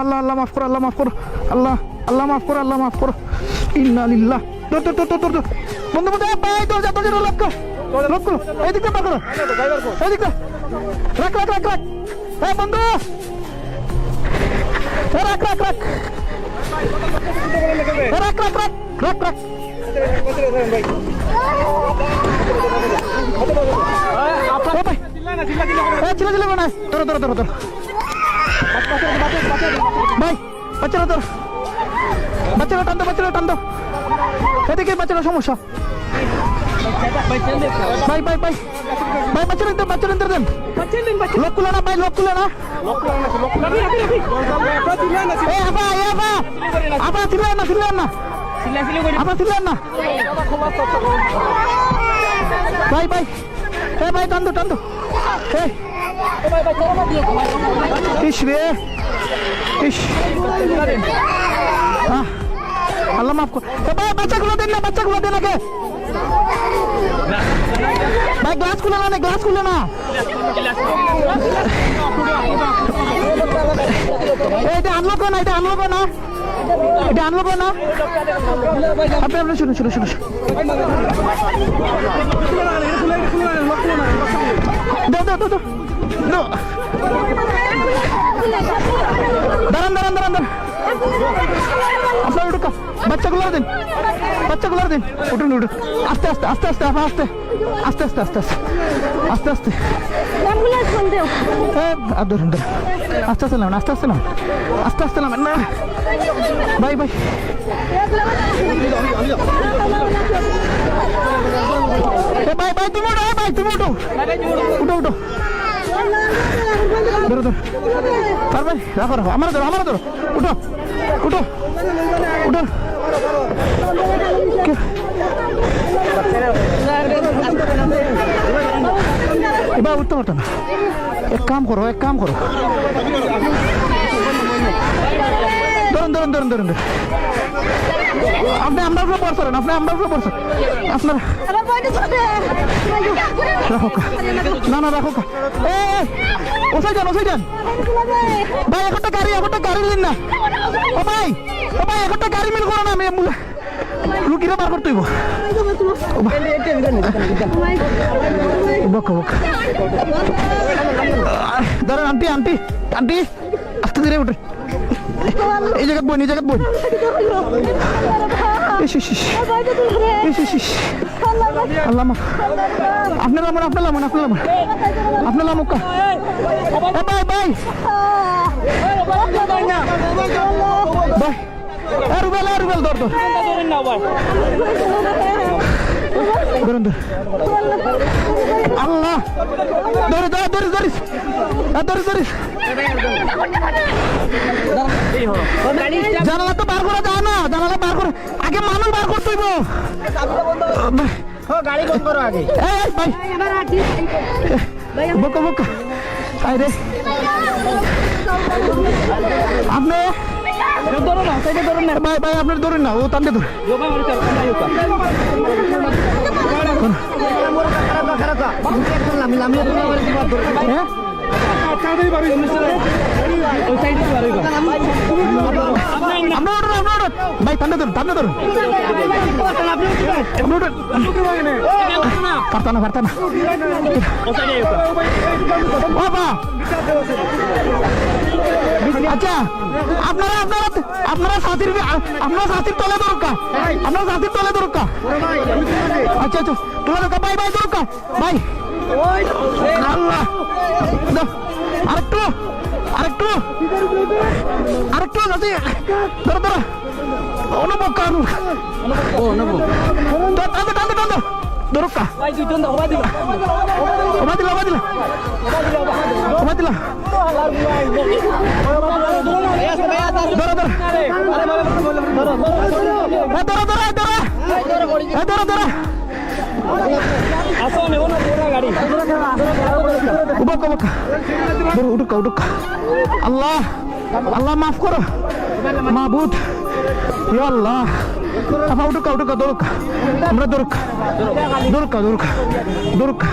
আল্লাহ আল্লাহ মাফ করো, আল্লাহ মাফ করো। আল্লাহ আল্লাহ মাফ করো, আল্লাহ মাফ করো। ইন্না লিল্লাহ। তোর তোর তোর তোর তোর বন্ধু বন্ধু ভাই তোর যা, তোর জন্য লক্ষ্য। লক্ষ্য এই দিকটা পাকড়ো এই দিকটা রাখ রাখ রাখ রাখ। এই বন্ধু। রাখ রাখ রাখ। রাখ রাখ রাখ রাখ ভাই, বাচ্চারা তোর বাচ্চারা টান দো বাচ্চারা টান দো এদিকে বাচ্চারা, সমস্যা। ভাই ভাই ভাই। ভাই, বাচ্চারা দেন বাচ্চারা দেন। লোক কুলে না, ভাই, লোক কুলে না। আবা ছিলেন না ছিলেন না। আবা ছিলেন না। ভাই ভাই। এ, ভাই, টান দো টান দো এ ইস রে, ইস। আল্লাহ মাফ কর। বাচ্চাগুলো দেন না, বাচ্চাগুলো দেন আগে। ভাই গ্লাস খুলে না গ্লাস খুলে না। এটা আনলো না, এটা আনলো না। এটা আনলো না। আপনি আপনি শুনুন শুনুন শুনুন। দাও দাও দাও। দাঁড়ান দাঁড়ান দাঁড়ান দাঁড়ান। আপনার উঠুক বাচ্চাগুলো দিন। বাচ্চাগুলো দিন। উঠুন উঠুন। আস্তে আস্তে আস্তে আস্তে আপা আস্তে। আস্তে আস্তে আস্তে আস্তে। আস্তে আস্তে। এ, আর ধরুন আস্তে আস্তে নামেন আস্তে আস্তে নামেন। আস্তে আস্তে নামেন না। ভাই এ ভাই ভাই তুমি উঠো এ তুমি উঠো। উঠো উঠো। ধরো ধরো ভাই রাখো রাখো আমার ধরো আমার ধরো উঠো উঠো উঠো এবার উঠতে পারতো না এক কাম করো এক কাম করো ধরুন ধরুন ধরুন ধরুন ধরুন। আপনি আমরা উপরে পড়ছেন আপনি আমরা উপরে পড়ছেন আপনার রাখো না না রাখো এ ওসাই যান ওসাই যান। ভাই একটা গাড়ি একটা গাড়ি দিন না। ও ভাই ও ভাই একটা গাড়ি মিল করো না আমি রুগীরা বার করতে বকা বকা। দাঁড়ান আন্টি আন্টি আন্টি আস্তে ধীরে উঠে। এই জায়গায় বই এই জায়গায় বই আল্লাহ আপনার লামন আপনার লামন আপনার লামন আপনার লামন কা। এ ভাই ভাই। ভাই রুবেল রুবেল দর দর ধরুন ধর আল্লাহ! ধরে ধরে ধরে ধরিস ধরে ধরিস জানালা তো বার করা যায় না জানালা বার করে আগে মানুষ বার করতে হইব। ভাই গাড়ি বন্ধ করো আগে। এই এই, ভাই। বকা বকা। আই রে। আপনি? ধরুন না সাইডে ধরুন না। ভাই ভাই আপনার ধরুন না ও টানতে ধরুন। হ্যাঁ? টানতে ধরুন বাবা আচ্ছা আপনারা আপনারা আপনারা সাথীর আপনারা সাথীর তলে দরকা আপনারা সাথীর তলে দরকা আচ্ছা আচ্ছা। তোলা দরকা ভাই ভাই দরকা ভাই আল্লাহ। আরেকটু। আরেকটু আরেকটু যাতে ধরো ধরো অনুভব কানু টানতে টানতে টানতে দরকা ওবা দিলা ওবা দিলা ওবা দিলা ধরো ধরো এ ধরো ধরো এ ধরো এ ধরো ধরো উবকা উবকা ধরো, উডুকা উডুকা। আল্লাহ আল্লাহ মাফ করো। মাহবুদ আল্লাহ। আপা উডুকা উডুকা, দরুকা। আমরা দরুকা। দরুকা দরুকা। দরুকা।